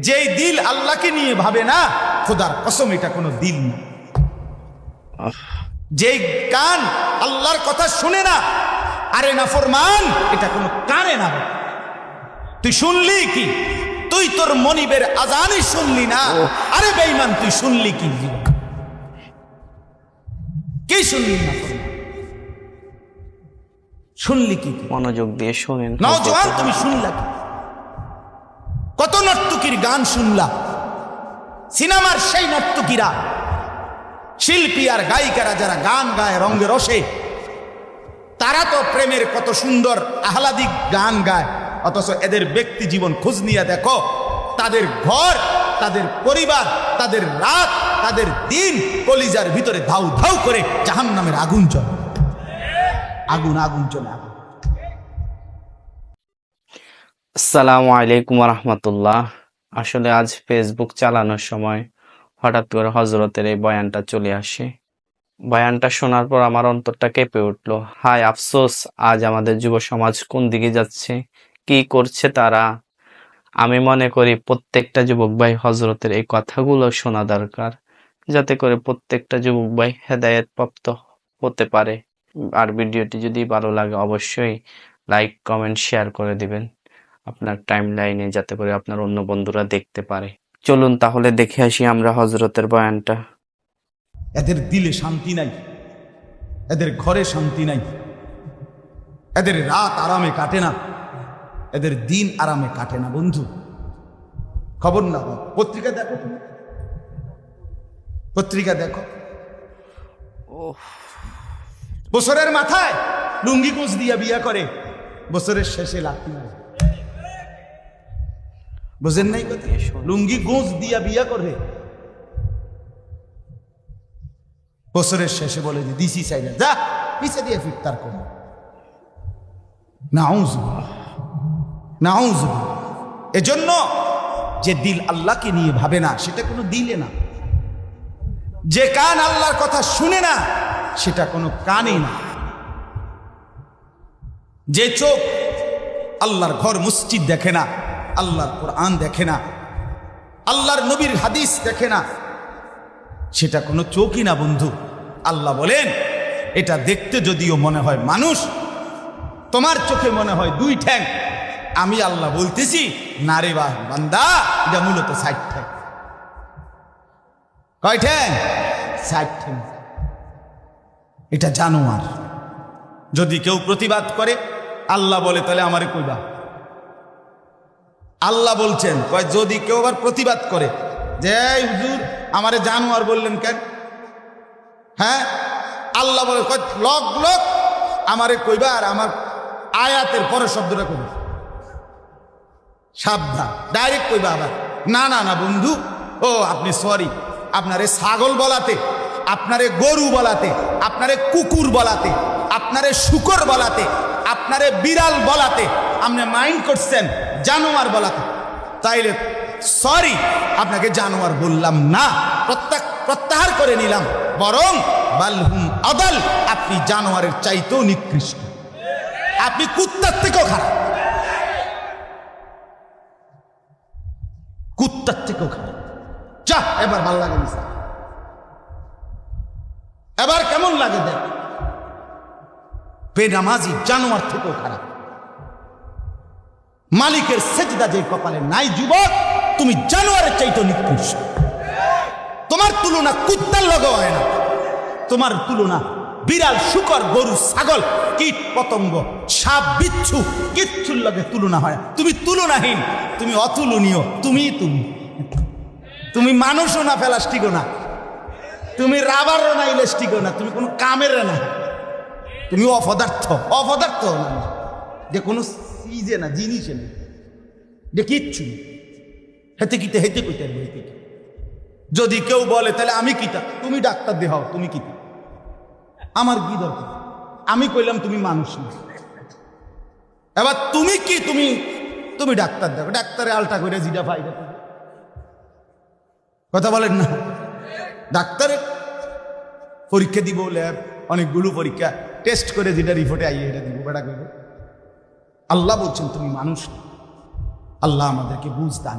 যেই দিল আল্লাহকে নিয়ে ভাবে না খোদার কসম এটা কোনো দিল না। যেই কান আল্লাহর কথা শুনে না আরে না ফরমান এটা কোনো কানে না তুই শুনলি কি? তুই তোর মনিবের আজানই শুনলি না। আরে বেঈমান তুই শুনলি কি? কি শুনলি না শুনলি কি? মনোযোগ দিয়ে শোনেন। নওজোয়ান তুমি শুনলা কি? কত নর্তকীর গান শুনলা? সিনেমার সেই নর্তকীরা, শিল্পী আর গায়িকারা যারা গান গায় রঙ্গে রসে, তারা তো প্রেমের কত সুন্দর আহ্লাদিক গান গায়, অথচ এদের ব্যক্তি জীবন খোঁজ নিয়ে দেখো, তাদের ঘর, তাদের পরিবার, তাদের রাত, তাদের দিন কলিজার ভিতরে ধাউ ধাউ করে জাহান নামের আগুন চলে আগুন আগুন চলে আগুন। আসসালামু আলাইকুম রহমতুল্লাহ আসলে আজ ফেসবুক চালানোর সময় হঠাৎ করে হজরতের এই বয়ানটা চলে আসে। বয়ানটা শোনার পর আমার অন্তরটা কেঁপে উঠল। হায় আফসোস, আজ আমাদের যুব সমাজ কোন দিকে যাচ্ছে? কি করছে তারা? আমি মনে করি প্রত্যেকটা যুবক ভাই হজরতের এই কথাগুলো শোনা দরকার, যাতে করে প্রত্যেকটা যুবক ভাই হেদায়েত প্রাপ্ত হতে পারে। আর ভিডিওটি যদি ভালো লাগে অবশ্যই লাইক, কমেন্ট, শেয়ার করে দিবেন। আপনার টাইম লাইনে যাতে করে আপনার অন্য বন্ধুরা দেখতে পারে। চলুন তাহলে দেখে আসি আমরা হজরতের বয়ানটা। এদের দিলে শান্তি নাই এদের ঘরে শান্তি নাই এদের রাত আরামে কাটে না এদের দিন আরামে কাটে না বন্ধু। খবর না পত্রিকা দেখো তুমি। পত্রিকা দেখো। বছরের মাথায় লুঙ্গি কোচ দিয়া বিয়া করে বছরের শেষে লাথি মারে। বুঝেন নাই লুঙ্গি গোঁজ দিয়া বিয়া করে বছরের শেষে বলে যে দিসি চাই না যা পিছে দিয়ে ফিরতার কর নাউজ নাউজ এজন্য যে দিল আল্লাহকে নিয়ে ভাবে না সেটা কোনো দিলে না। যে কান আল্লাহর কথা শুনে না সেটা কোনো কানে না। যে চোখ আল্লাহর ঘর মসজিদ দেখে না আল্লাহর কোরআন দেখে না, আল্লাহর নবীর হাদিস দেখে না। সেটা কোনো চোখই না বন্ধু। আল্লাহ বলেন, এটা দেখতে যদিও মনে হয় মানুষ, তোমার চোখে মনে হয় দুই ঠ্যাং। আমি আল্লাহ বলতেছি না রে বা বান্দা, এটা মূলত ষাট ঠ্যাং। কয় ঠ্যাং? ষাট ঠ্যাং। এটা জানোয়ার। যদি কেউ প্রতিবাদ করে, আল্লাহ বলে, তাহলে আমারে কইবা। আল্লাহ বলছেন, কয়, যদি কেউ আবার প্রতিবাদ করে, যে হুজুর, আমারে জানোয়ার বললেন কেন? হ্যাঁ? আল্লাহ বলে, কয়, লক লক, আমারে কইবার আমার আয়াতের পরের শব্দটা কইবা। সাবধান, ডাইরেক্ট কইবা আবার, না না না, বন্ধু, ও, আপনি সরি, আপনারে ছাগল বলাতে, আপনারে গরু বলাতে, আপনারে কুকুর বলাতে, আপনারে শুকর বলাতে, আপনারে বিড়াল বলাতে, আপনি মাইন্ড করছেন জানোয়ার বলাতে তাইলে সরি আপনাকে জানোয়ার বললাম না। প্রত্যাক প্রত্যাহার করে নিলাম। বরং বালহুম আদাল, আপনি জানোয়ারের চাইতেও নিকৃষ্ট। আপনি কুত্তার থেকেও খারাপ। কুত্তার থেকেও খারাপ। যা, এবার ভালো লাগে এবার কেমন লাগে দেখ। বেনামাজি জানোয়ার থেকেও খারাপ। মালিকের সেজদা যে কপালে নাই, যুবক, তুমি জানোয়ারের চাইতে নিকৃষ্ট। তোমার তুলনা কুত্তার লগে হয় না। তোমার তুলনা বিড়াল, শুকর, গরু, ছাগল, কীট, পতঙ্গ, সাপ, বিচ্ছু, কিচ্ছুর লগে তুলনা হয়। তুমি তুলনাহীন, তুমি অতুলনীয়, তুমি তুমি। তুমি মানুষও না, প্লাস্টিকও না। তুমি রাবারও না, ইলাস্টিকও না। তুমি কোনো কামেরও না। তুমি অপদার্থ অপদার্থ না যে কোনো সিজে না জিনিসে না যে কিচ্ছু হেতে কিতে হেতে কইতে হেতে যদি কেউ বলে, তাহলে আমি কিতা? তুমি ডাক্তার দেহ তুমি কিতা? আমার কি দরকার? আমি কইলাম, তুমি মানুষ না। এবার তুমি কি? তুমি তুমি ডাক্তার দেখো। ডাক্তারে আলটা করে জিডা করে। কথা বলেন না। ডাক্তারে পরীক্ষা দিব, ল্যাব, অনেকগুলো পরীক্ষা। টেস্ট করে যেটা রিপোর্টে আইয়ে এটা দিব। বেটা করব আল্লাহ বলছেন তুমি মানুষ আল্লাহ আমাদেরকে বুঝ দান